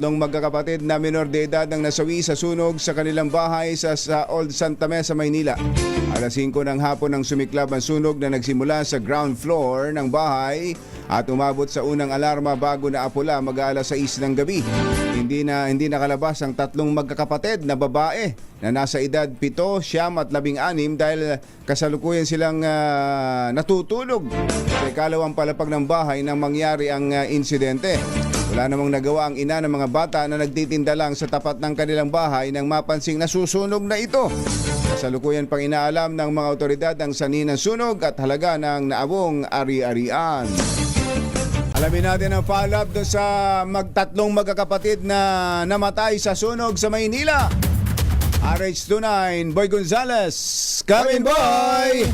Tatlong magkakapatid na minor de edad ang nasawi sa sunog sa kanilang bahay sa, sa Old Santa Mesa, Maynila. Alas 5 ng hapon ang sumiklab ang sunog na nagsimula sa ground floor ng bahay at umabot sa unang alarma bago na apula mag-aalas 6 ng gabi. Hindi na hindi nakalabas ang tatlong magkakapatid na babae na nasa edad 7, siyam at 16 dahil kasalukuyan silang ah, natutulog sa ikalawang palapag ng bahay nang mangyari ang ah, insidente. Wala namang nagawa ang ina ng mga bata na nagtitinda lang sa tapat ng kanilang bahay nang mapansing nasusunog na ito. Kasalukuyan pang inaalam ng mga otoridad ang sani ng sunog at halaga ng naabong ari-arian. Alamin natin ang follow-up doon sa magtatlong magkakapatid na namatay sa sunog sa Maynila. RH29, Boy Gonzales. Come in, boy!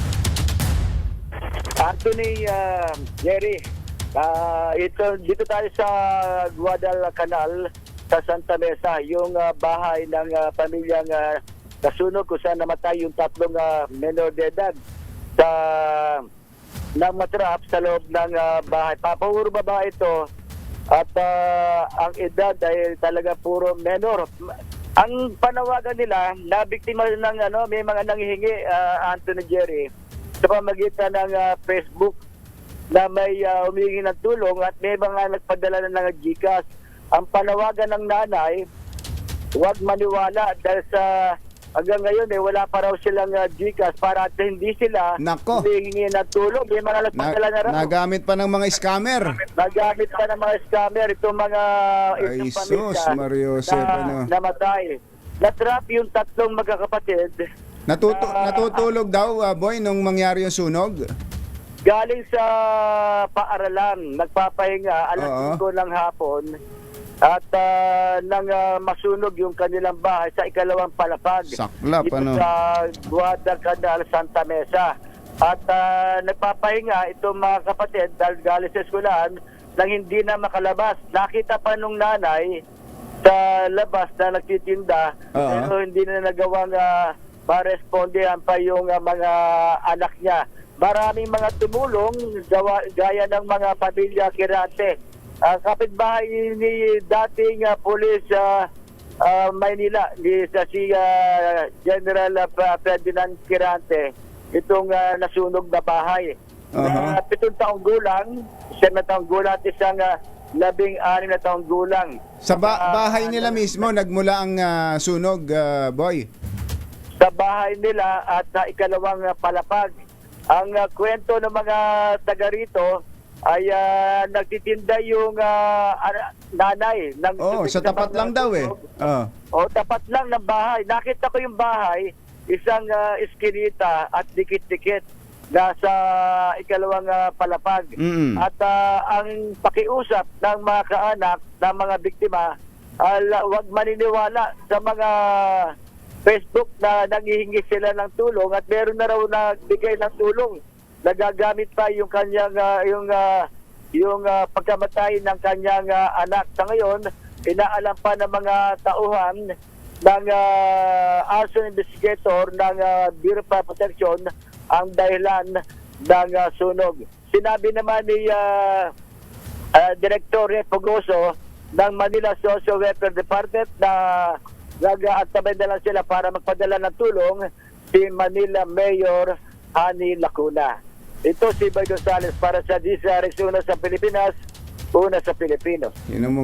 Anthony uh, Jerry, ah, ito dito tayo sa Guadalcanal sa Santa Mesa, yung ah, bahay ng ah, pamilyang uh, nasunog kung saan namatay yung tatlong ah, menor de edad sa nang matrap sa loob ng ah, bahay. Papuro babae ito at ah, ang edad ay talaga puro menor. Ang panawagan nila, nabiktima ng ano, may mga nanghihingi ah, Anthony Jerry sa pamagitan ng ah, Facebook na may uh, humingi ng tulong at may mga nagpadala na ng GCash. Ang panawagan ng nanay, huwag maniwala dahil sa hanggang ngayon eh, wala pa raw silang uh, GCash para at hindi sila Nako. humingi ng tulong. May mga Na, nagpadala na raw. nagamit pa ng mga scammer. Nagamit pa ng mga scammer itong mga Ay, itong sus, pamilya Mario na ano. namatay. Natrap yung tatlong magkakapatid Natutu- natutulog daw, ah, boy, nung mangyari yung sunog. Galing sa paaralan, nagpapahinga alas Oo. 5 ng hapon at ah, nang ah, masunog yung kanilang bahay sa ikalawang palapag. Saklap, dito ano? sa Guadalcanal, Santa Mesa. At ah, nagpapahinga itong mga kapatid dahil galing sa eskwelahan nang hindi na makalabas. Nakita pa nung nanay sa labas na nagtitinda Oo. pero hindi na nagawang uh, marespondehan pa yung ah, mga anak niya. Maraming mga tumulong gawa, gaya ng mga pamilya kirante. Ang kapitbahay ni dating uh, police ah, ah, Maynila, ni sa si ah, General ah, Ferdinand Kirante, itong ah, nasunog na bahay. Aha. Na pitong taong gulang, siyam na taong gulang at isang ah, labing anim na taong gulang. Sa ba- Ah, bahay nila mismo, nagmula ang ah, sunog, ah, boy. sa bahay nila at sa ikalawang uh, palapag. Ang uh, kwento ng mga taga rito ay uh, nagtitinda yung uh, ana- nanay. Ng Oh, sa tapat lang daw eh. Oh. O, tapat lang ng bahay. Nakita ko yung bahay, isang uh, iskinita at dikit-dikit nasa ikalawang uh, palapag. Mm. At uh, ang pakiusap ng mga kaanak ng mga biktima, uh, huwag maniniwala sa mga Facebook na nanghihingi sila ng tulong at meron na raw nagbigay ng tulong. Nagagamit pa yung kanyang uh, yung uh, yung uh, pagkamatay ng kanyang uh, anak. Sa ngayon, inaalam pa ng mga tauhan ng uh, arson investigator ng uh, Bureau of Protection ang dahilan ng uh, sunog. Sinabi naman ni uh, uh, Director Repogoso ng Manila Social Welfare Department na nag-aantabay na lang sila para magpadala ng tulong si Manila Mayor Hani Lacuna. Ito si Boy Gonzales para sa DCRX una sa Pilipinas, una sa Pilipino.